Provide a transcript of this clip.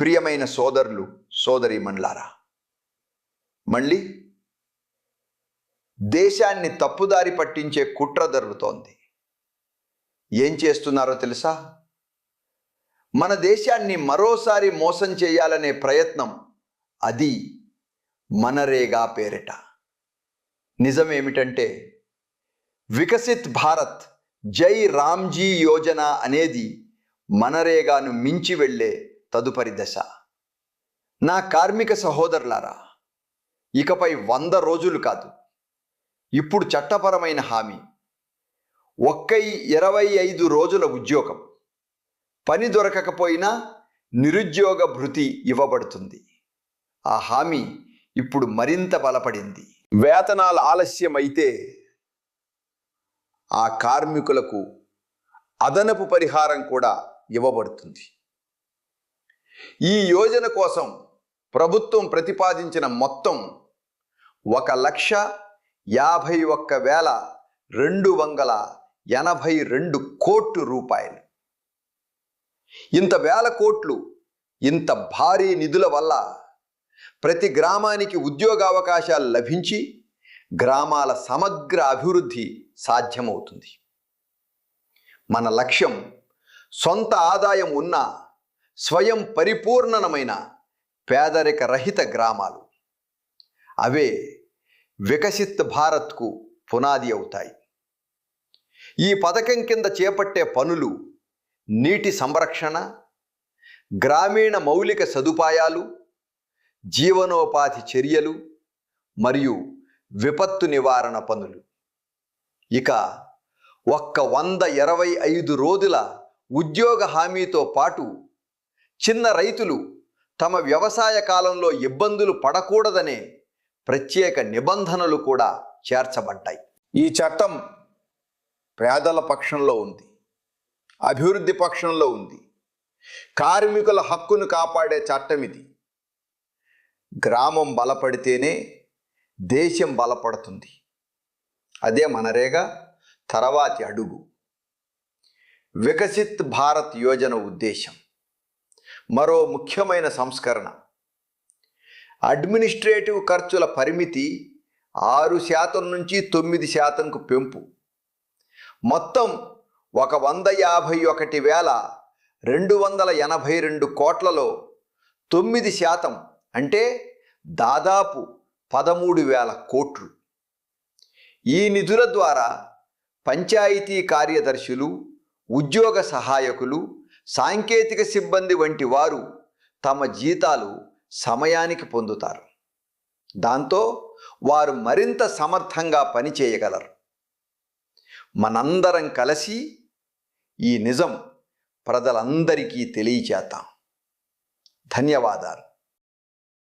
ప్రియమైన సోదరులు సోదరి మండ్లారా మళ్ళీ దేశాన్ని తప్పుదారి పట్టించే కుట్ర జరుగుతోంది. ఏం చేస్తున్నారో తెలుసా? మన దేశాన్ని మరోసారి మోసం చేయాలనే ప్రయత్నం అది మనరేగా పేరిట. నిజమేమిటంటే వికసిత్ భారత్ జై రామ్జీ యోజన అనేది మనరేగాను మించి వెళ్ళే తదుపరి దశ. నా కార్మిక సహోదరులారా ఇకపై వంద రోజులు కాదు. ఇప్పుడు చట్టపరమైన హామీ. ఒక్క ఇరవై ఐదు రోజుల ఉద్యోగం. పని దొరకకపోయినా నిరుద్యోగ భృతి ఇవ్వబడుతుంది. ఆ హామీ ఇప్పుడు మరింత బలపడింది. వేతనాలు ఆలస్యమైతే ఆ కార్మికులకు అదనపు పరిహారం కూడా ఇవ్వబడుతుంది. ఈ యోజన కోసం ప్రభుత్వం ప్రతిపాదించిన మొత్తం ఒక లక్ష యాభై ఒక్క వేల రెండు వందల ఎనభై రెండు కోట్లు రూపాయలు. ఇంత వేల కోట్లు ఇంత భారీ నిధుల వల్ల ప్రతి గ్రామానికి ఉద్యోగావకాశాలు లభించి గ్రామాల సమగ్ర అభివృద్ధి సాధ్యమవుతుంది. మన లక్ష్యం సొంత ఆదాయం ఉన్న స్వయం పరిపూర్ణమైన పేదరిక రహిత గ్రామాలు. అవే వికసిత్ భారత్కు పునాది అవుతాయి. ఈ పథకం కింద చేపట్టే పనులు నీటి సంరక్షణ గ్రామీణ మౌలిక సదుపాయాలు జీవనోపాధి చర్యలు మరియు విపత్తు నివారణ పనులు. ఇక ఒక్క వంద ఇరవై ఐదు రోజుల ఉద్యోగ హామీతో పాటు చిన్న రైతులు తమ వ్యవసాయ కాలంలో ఇబ్బందులు పడకూడదనే ప్రత్యేక నిబంధనలు కూడా చేర్చబడ్డాయి. ఈ చట్టం పేదల పక్షంలో ఉంది అభివృద్ధి పక్షంలో ఉంది. కార్మికుల హక్కును కాపాడే చట్టం ఇది. గ్రామం బలపడితేనే దేశం బలపడుతుంది. అదే మనరేగా తర్వాతి అడుగు. వికసిత్ భారత్ యోజన ఉద్దేశం. మరో ముఖ్యమైన సంస్కరణ. అడ్మినిస్ట్రేటివ్ ఖర్చుల పరిమితి ఆరు శాతం నుంచి తొమ్మిది శాతంకు పెంపు. మొత్తం ఒక వంద యాభై ఒకటి వేల రెండు వందల ఎనభై రెండు కోట్లలో తొమ్మిది శాతం అంటే దాదాపు పదమూడు వేల కోట్లు. ఈ నిధుల ద్వారా పంచాయతీ కార్యదర్శులు ఉద్యోగ సహాయకులు సాంకేతిక సిబ్బంది వంటి వారు తమ జీతాలు సమయానికి పొందుతారు. దాంతో వారు మరింత సమర్థంగా పనిచేయగలరు మనందరం కలిసి ఈ నిజం ప్రజలందరికీ తెలియచేద్దాం. ధన్యవాదాలు.